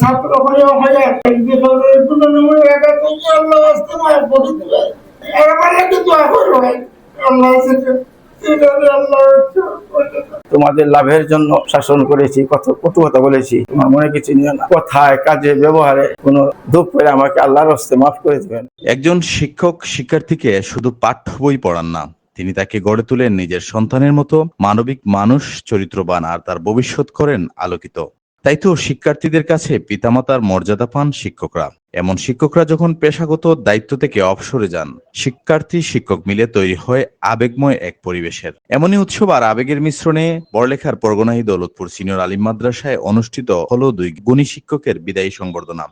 ছাত্র হয়ে হয়ে হয় তোমাদের লাভের জন্য শাসন করেছি কত কত কথা বলেছি। তোমার মনে কিছু নিও না। কথায় কাজে ব্যবহারে কোনো দুঃখ করে আমাকে আল্লাহর হস্তে মাফ করে দিবেন। একজন শিক্ষক শিক্ষার্থীকে শুধু পাঠ্য বই পড়ান না তিনি তাকে গড়ে তোলেন নিজের সন্তানের মতো মানবিক মানুষ, চরিত্রবান, আর তার ভবিষ্যৎ করেন আলোকিত। তাই তো শিক্ষার্থীদের কাছে পিতামাতার মর্যাদা পান শিক্ষকরা। এমন শিক্ষকরা যখন পেশাগত দায়িত্ব থেকে অবসরে যান, শিক্ষার্থী, শিক্ষক মিলে তৈরি হয় আবেগময় এক পরিবেশের। এমনই উৎসব আর আবেগের মিশ্রণে বড়লেখার পরগনাহি দৌলতপুর সিনিয়র আলিম মাদ্রাসায় অনুষ্ঠিত হলো দুই গুণী শিক্ষকের বিদায়ী সংবর্ধনা।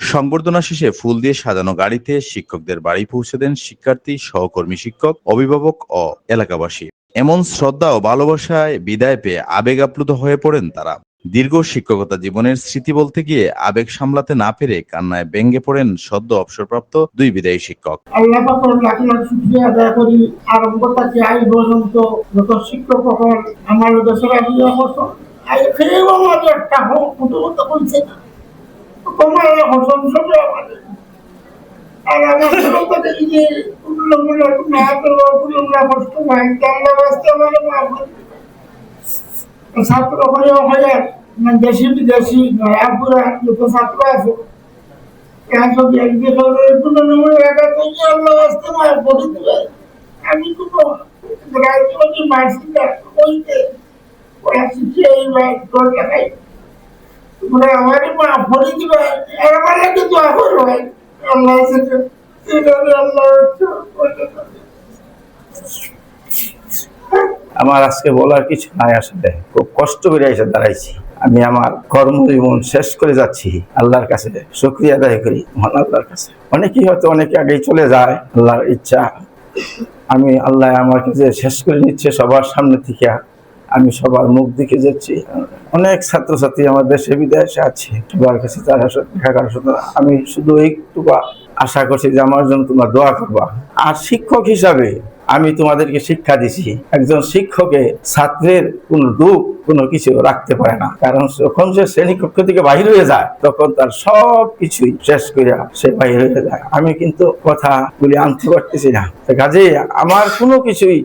সংবর্ধনা শেষে ফুল দিয়ে সাজানো গাড়িতে শিক্ষকদের বাড়ি পৌঁছে দেন শিক্ষার্থী, সহকর্মী শিক্ষক, অভিভাবক ও এলাকাবাসী। এমন শ্রদ্ধা ও ভালোবাসায় বিদায় পেয়ে আবেগ আপ্লুত হয়ে পড়েন তারা। দীর্ঘ শিক্ষকতা জীবনের স্মৃতি বলতে গিয়ে আবেগ সামলাতে না পেরে কান্নায় ব্যঙ্গে পড়েন সদ্য অবসরপ্রাপ্ত দুই বিদায়ী শিক্ষক। আমার দেশের তোমার হসন সবে আমাদের আর আমার ছোট থেকে যে কুল্লগুলো না করব কুল্লগুলো কষ্ট হয় আল্লাহ বাস্তে আমার মাফ। ছাত্র হয়ে হয়ে মানে দেশি বিদেশি নয়াপুরা যত ছাত্র আছে আমি সেটা আমার আজকে বলার কিছু নাই আসলে। খুব কষ্ট করে এসে দাঁড়াইছি। আমি আমার কর্মজীবন শেষ করে যাচ্ছি। আল্লাহর কাছে শুক্রিয়া আদায় করি, মহান আল্লাহর কাছে। অনেকেই হয়তো অনেকে আগেই চলে যায়, আল্লাহর ইচ্ছা। আমি আল্লাহ আমাকে যে শেষ করে নিচ্ছে সবার সামনে থেকে আমি সবার মুখ দিকে যাচ্ছি। অনেক ছাত্রছাত্রী আমার দেশে বিদেশে আছে। সবার কাছে তারা দেখা করার আমি শুধু এইটুকু আশা করছি যে আমার জন্য তোমরা দোয়া করবা। আর শিক্ষক হিসাবে আমি তোমাদেরকে শিক্ষা দিছি, একজন শিক্ষকে ছাত্রের কোনো দুঃখ, কোনো কিছু রাখতে পারে না। কারণ যখন সে শ্রেণীকক্ষ থেকে বাহির হয়ে যায়, তখন তার সব কিছুই শেষ করিয়া সে বাহির হয়ে যায়। আমি কিন্তু কথা বলে আনতে পারতেছি না। কাজে আমার কোনো কিছুই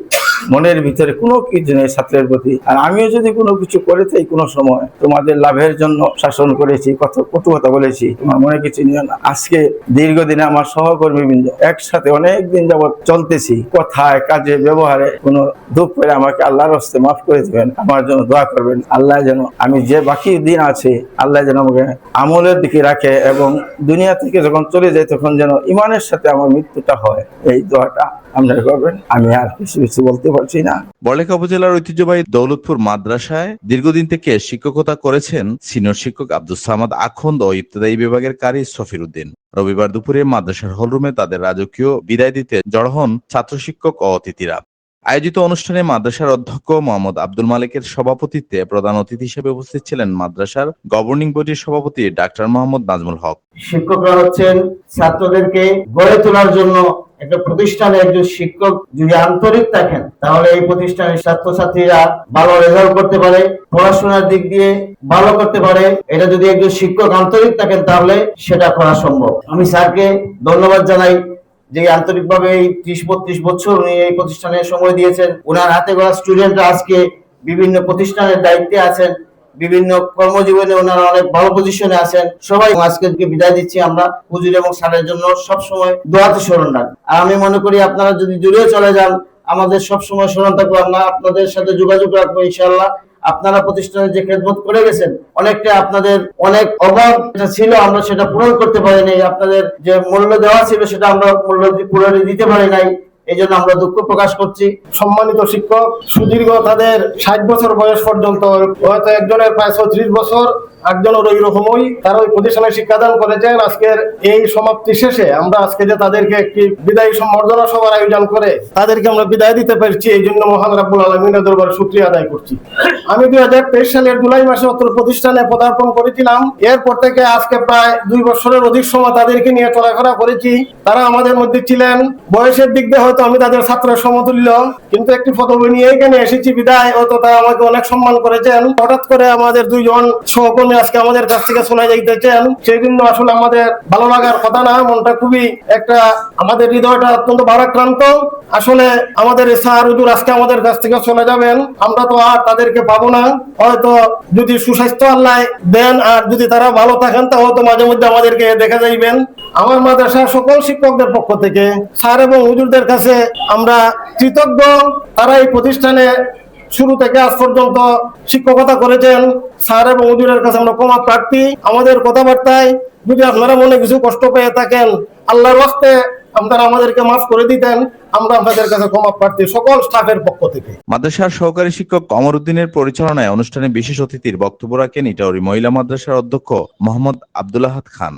মনের ভিতরে কোনো কিছু নেই ছাত্রের প্রতি। আর আমিও যদি কোনো কিছু করে থাকি কোনো সময়, তোমাদের লাভের জন্য শাসন করেছি, কত কটু কথা বলেছি, তোমার মনে কিছু নিও না। আজকে দীর্ঘদিনে আমার সহকর্মী বৃন্দ একসাথে অনেক দিন যাবৎ চলতেছি, কথায়, কাজে, ব্যবহারে, কোনো দুঃখ করে আমাকে আল্লাহর হস্তে মাফ করে দেবেন, আমার জন্য দোয়া করবেন। আল্লাহ যেন, আমি যে বাকি দিন আছে, আল্লাহ যেন আমাকে আমলের দিকে রাখে এবং দুনিয়া থেকে যখন চলে যায় তখন যেন ইমানের সাথে আমার মৃত্যুটা হয়। এই দোয়াটা আপনারা করবেন, আমি আর কিছু কিছু বলতে পারছি না। বড়লেখা উপজেলার ঐতিহ্যবাহী দৌলতপুর মাদ্রাসায় দীর্ঘদিন থেকে শিক্ষকতা করেছেন সিনিয়র শিক্ষক আব্দুল সামাদ আখন্দ ও ইবতদায়ী বিভাগের কারি সফির উদ্দিন। রবিবার দুপুরে মাদ্রাসার হলরুমে তাদের রাজকীয় বিদায় দিতে জড় হন ছাত্র শিক্ষক ও অতিথিরা। আয়োজিত অনুষ্ঠানে মাদ্রাসার অধ্যক্ষ মোহাম্মদ আব্দুল মালিকের সভাপতিত্বে প্রধান অতিথি হিসেবে উপস্থিত ছিলেন মাদ্রাসার গভর্নিং বডির সভাপতি ডাক্তার মোহাম্মদ নাজমুল হক। শিক্ষকরা হচ্ছেন ছাত্রদেরকে গড়ে তোলার জন্য একটা প্রতিষ্ঠানে একজন শিক্ষক যদি আন্তরিক থাকেন, তাহলে এই প্রতিষ্ঠানের ছাত্রছাত্রীরা ভালো রেজাল্ট করতে পারে, পড়াশোনার দিক দিয়ে ভালো করতে পারে। এটা যদি একজন শিক্ষক আন্তরিক থাকেন, তাহলে সেটা করা সম্ভব। আমি স্যারকে ধন্যবাদ জানাই যে আন্তরিকভাবে এই ত্রিশ বত্রিশ বছর উনি এই প্রতিষ্ঠানে সময় দিয়েছেন। ওনার হাতে গড়া স্টুডেন্টরা আজকে বিভিন্ন প্রতিষ্ঠানের দায়িত্বে আছেন। বিভিন্ন কর্মজীবনে ওনারা অনেক ভালো পজিশনে আছেন। সবাই আজকে বিদায় দিচ্ছি আমরা। হুজুর এবং স্যারের জন্য সব সময় দোয়াতে স্মরণ রাখ আর আমি মনে করি আপনারা যদি দূরেও চলে যান, আমাদের সব সময় স্মরণ থাকব। আমরা আপনাদের সাথে যোগাযোগ রাখব ইনশাআল্লাহ। আপনারা প্রতিষ্ঠানে যে খেদমত করে গেছেন, অনেকটা আপনাদের অনেক অভাব ছিল আমরা সেটা পূরণ করতে পারি নাই আপনাদের যে মূল্য দেওয়া ছিল সেটা আমরা মূল্য পূরণ দিতে পারি নাই। এই জন্য আমরা দুঃখ প্রকাশ করছি। সম্মানিত শিক্ষক, সুদীর্ঘ তাদের ষাট বছর বয়স পর্যন্ত, হয়তো একজনের প্রায় ছত্রিশ বছর একজনের ওই রকমই তারা ওই প্রতিষ্ঠানে শিক্ষাদান করেছেন। আজকের এই সমাপ্তি শেষে আমরা আজকে যে তাদেরকে একটি বিদায়ী সম্বর্ধনা সভার আয়োজন করে তাদেরকে আমরা বিদায় দিতে পেরেছি, এই জন্য মহান রাব্বুল আলমিনের দরবারে শুক্রিয়া আদায় করছি। আমি দুই হাজার তেইশ সালের জুলাই মাসে অত্র প্রতিষ্ঠানে পদার্পণ করেছিলাম। এরপর থেকে আজকে প্রায় দুই বছরের অধিক সময় তাদেরকে নিয়ে চলাফেরা করেছি। তারা আমাদের মধ্যে ছিলেন। বয়সের দিক দিয়ে হয়তো আমি তাদের ছাত্রের সমতুল্য। কিন্তু একটি পদবি নিয়ে এখানে এসেছি বিদায়। হয়তো তারা আমাকে অনেক সম্মান করেছেন। হঠাৎ করে আমাদের দুইজন সহকর্মী আজকে আমাদের কাছ থেকে চলে যাইতেছেন সেই জন্য আসলে আমাদের ভালো লাগার কথা না মনটা খুবই একটা আমাদের হৃদয়টা অত্যন্ত ভারাক্রান্ত। আসলে আমাদের স্যার হুজুর আজকে আমাদের কাছ থেকে চলে যাবেন, আমরা তো আর তাদেরকে পাবো না। হয়তো যদি সুস্বাস্থ্য আল্লাহ দেন আর যদি তারা ভালো থাকেন, তা হয়তো মাঝে মধ্যে আমাদেরকে দেখা যাইবেন। আমার মাদ্রাসার সকল শিক্ষকদের পক্ষ থেকে স্যার এবং হুজুরদের কাছে আমরা কৃতজ্ঞ। তারা এই প্রতিষ্ঠানে শুরু থেকে আজ পর্যন্ত শিক্ষকতা করেছেন স্যার এবং হুজুরের কাছে আমরা ক্ষমা প্রার্থী। আমাদের কথাবার্তায় যদি আপনারা মনে কিছু কষ্ট পেয়ে থাকেন, আল্লাহর ওয়াস্তে আপনারা আমাদেরকে মাফ করে দিতেন। আমরা আপনাদের কাছে ক্ষমা প্রার্থী সকল স্টাফের পক্ষ থেকে। মাদ্রাসার সহকারী শিক্ষক কমর উদ্দিনের পরিচালনায় অনুষ্ঠানে বিশেষ অতিথির বক্তব্য রাখেন ইটাউরি মহিলা মাদ্রাসার অধ্যক্ষ মোহাম্মদ আব্দুল খান।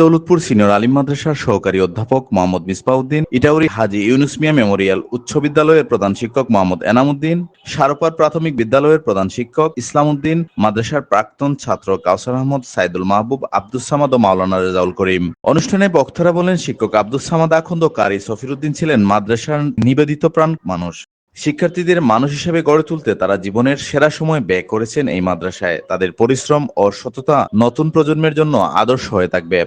দৌলতপুর সিনিয়র আলিম মাদ্রাসার সহকারী অধ্যাপক মোহাম্মদ মিসবাউদ্দিন ইটাউরি হাজি ইউনুস মিয়া মেমোরিয়াল উচ্চ বিদ্যালয়ের প্রধান শিক্ষক মোহাম্মদ এনামুদ্দিন, সারোপার প্রাথমিক বিদ্যালয়ের প্রধান শিক্ষক ইসলাম উদ্দিন মাদ্রাসার প্রাক্তন ছাত্র কাউসার আহমদ, সাইদুল মাহবুব, আব্দুস সামাদ ও মাওলানা রেজাউল করিম। অনুষ্ঠানে বক্তারা বলেন, শিক্ষক আব্দুস সামাদ আখন্দ কারি সফিরুদ্দিন ছিলেন মাদ্রাসার নিবেদিত প্রাণ মানুষ। শিক্ষার্থীদের মানুষ হিসেবে গড়ে তুলতে তারা জীবনের সেরা সময় ব্যয় করেছেন এই মাদ্রাসায়। তাদের পরিশ্রম ও সততা নতুন প্রজন্মের জন্য আদর্শ হয়ে থাকবে।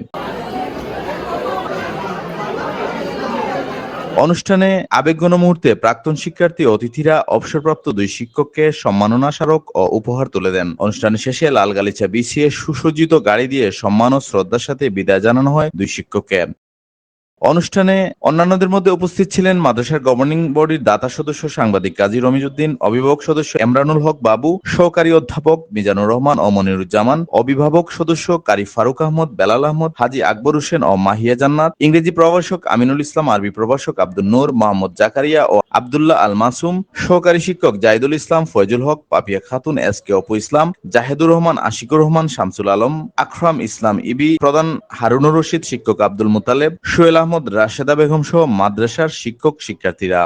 অনুষ্ঠানে আবেগঘন মুহূর্তে প্রাক্তন শিক্ষার্থী অতিথিরা অবসরপ্রাপ্ত দুই শিক্ষককে সম্মাননা স্মারক ও উপহার তুলে দেন। অনুষ্ঠানের শেষে লাল গালিচা বিছিয়ে সুসজ্জিত গাড়ি দিয়ে সম্মান ও শ্রদ্ধার সাথে বিদায় জানানো হয় দুই শিক্ষককে। অনুষ্ঠানে অন্যান্যদের মধ্যে উপস্থিত ছিলেন মাদ্রাসার গভর্নিং বডির দাতা সদস্য সাংবাদিক কাজী রমিজউদ্দিন, অভিভাবক সদস্য এমরানুল হক বাবু, সহকারী অধ্যাপক মিজানুর রহমান ও মনিরুজ্জামান, অভিভাবক সদস্য কারি ফারুক আহমদ, বেলাল আহমদ, হাজি আকবর হোসেন ও মাহিয়া জান্নাত, ইংরেজি প্রভাষক আমিনুল ইসলাম, আরবি প্রভাষক আব্দুল নূর মোহাম্মদ জাকারিয়া ও আবদুল্লাহ আল মাসুম, সহকারী শিক্ষক জাহিদুল ইসলাম, ফয়জুল হক, পাপিয়া খাতুন, এস কে অপু ইসলাম, জাহেদুর রহমান, আশিকুর রহমান, শামসুল আলম, আকরাম ইসলাম ইবি, প্রধান হারুনুর রশিদ, শিক্ষক আব্দুল মুতালেব, সোহেল আহমদ রাশেদা বেগম সহ মাদ্রাসার শিক্ষক শিক্ষার্থীরা